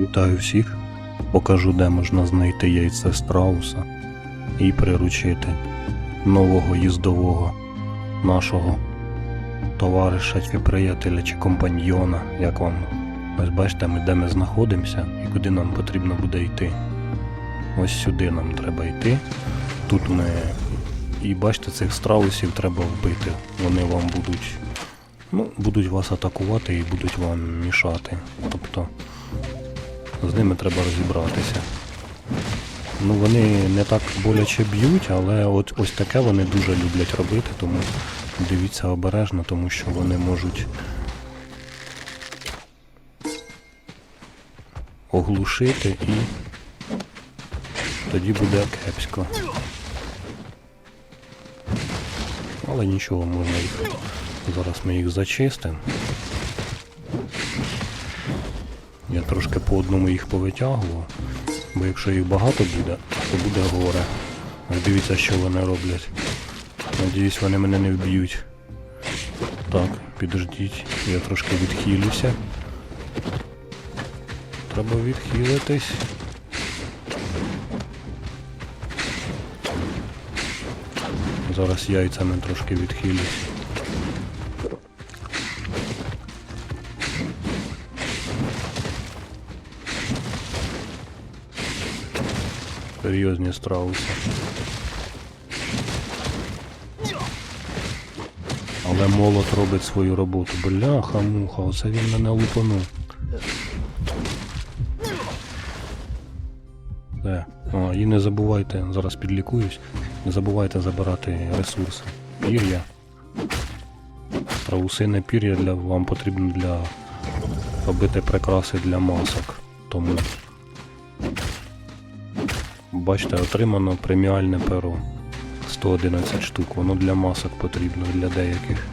Вітаю всіх. Покажу, де можна знайти яйце страуса і приручити нового їздового нашого товариша чи приятеля чи компаньйона, як вам. Ось бачите, ми де ми знаходимося і куди нам потрібно буде йти. Ось сюди нам треба йти. Тут ми. І бачите, цих страусів треба вбити. Вони вам будуть. Ну, будуть вас атакувати і будуть вам мішати. Тобто з ними треба розібратися. Ну, вони не так боляче б'ють, але от ось таке вони дуже люблять робити, тому дивіться обережно, тому що вони можуть оглушити і тоді буде кепсько. Але нічого, можна їх. Зараз ми їх зачистимо. Трошки по одному їх повитягував, бо якщо їх багато буде, то буде горе. Дивіться, що вони роблять. Надіюсь, вони мене не вб'ють. Так, підождіть, я трошки відхилюся. Треба відхилитись. Зараз яйцями трошки відхилюсь. Серйозні страуси. Але молот робить свою роботу. Бляха, муха, оце він мене лупанув. Де? А, і не забувайте, зараз підлікуюсь, не забувайте забирати ресурси. Пір'я. Страусине пір'я для вам потрібно для робити прикраси для масок. Тому бачите, отримано преміальне перо. 111 штук. Воно для масок потрібно, для деяких.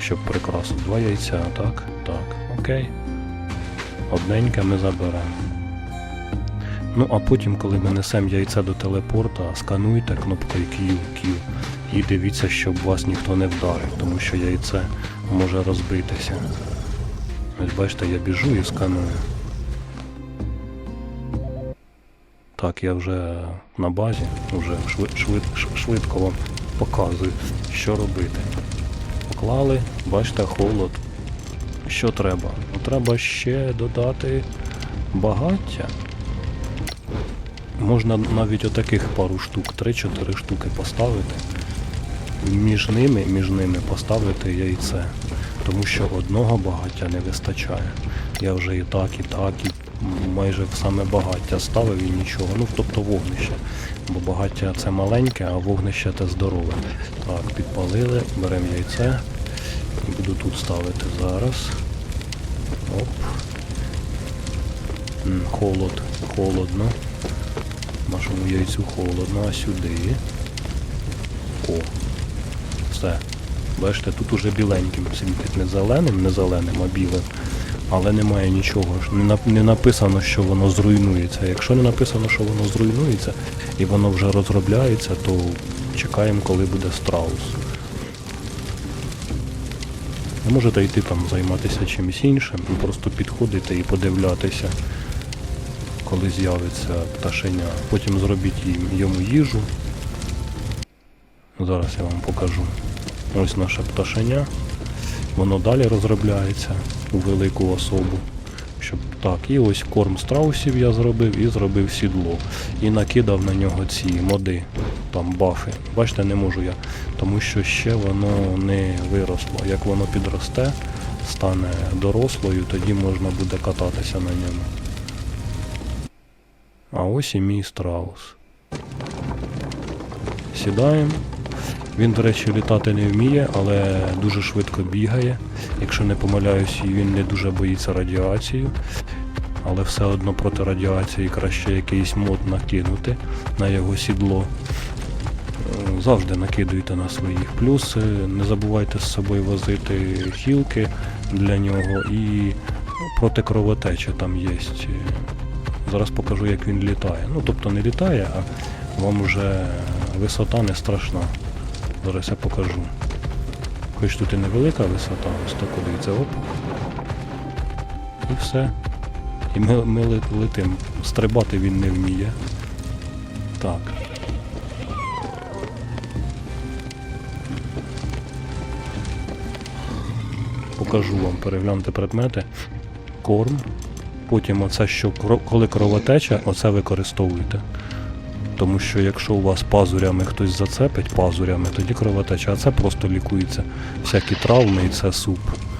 Щоб прикрасу. Два яйця, так? Так, окей. Одненьке ми заберемо. Ну, а потім, коли ми несемо яйце до телепорта, скануйте кнопкою Q, Q і дивіться, щоб вас ніхто не вдарив, тому що яйце може розбитися. Ось бачите, я біжу і сканую. Так, я вже на базі, вже швид, швид, швидко вам показую, що робити. Поклали, бачите, холод. Що треба? Ну, треба ще додати багаття. Можна навіть отаких пару штук, 3-4 штуки поставити. Між ними, між ними поставити яйце. Тому що одного багаття не вистачає. Я вже і так, і так, і майже саме багаття ставив і нічого. Ну, тобто вогнище. Бо багаття це маленьке, а вогнище це здорове. Так, підпалили, беремо яйце. І буду тут ставити зараз. Оп. М, Холод, холодно. Нашому яйцю холодно, а сюди. О. Все. Бачите, тут уже біленьким світить не зеленим, не зеленим, а білим. Але немає нічого. Не, написано, що воно зруйнується. Якщо не написано, що воно зруйнується і воно вже розробляється, то чекаємо, коли буде страус. Ви можете йти там займатися чимось іншим, просто підходити і подивлятися, коли з'явиться пташеня. Потім зробіть йому їжу. Зараз я вам покажу. Ось наше пташеня. Воно далі розробляється у велику особу. Щоб так, і ось корм страусів я зробив і зробив сідло. І накидав на нього ці моди, там бафи. Бачите, не можу я, тому що ще воно не виросло. Як воно підросте, стане дорослою, тоді можна буде кататися на ньому. А ось і мій страус. Сідаємо. Він, до речі, літати не вміє, але дуже швидко бігає. Якщо не помиляюсь, він не дуже боїться радіацію. Але все одно проти радіації краще якийсь мод накинути на його сідло. Е, Завжди накидуйте на своїх. Плюс е, не забувайте з собою возити хілки для нього і проти кровотечі там є. Зараз покажу, як він літає. Ну, тобто не літає, а вам вже висота не страшна. Зараз я покажу. Хоч тут і невелика висота, ось так дивіться, оп. І все. І ми, ми ле- летим. Стрибати він не вміє. Так. Покажу вам, перегляньте предмети. Корм. Потім оце, що коли кровотеча, оце використовуйте. Тому що якщо у вас пазурями хтось зацепить пазурями, тоді кровотеча, а це просто лікується. Всякі травми і це суп.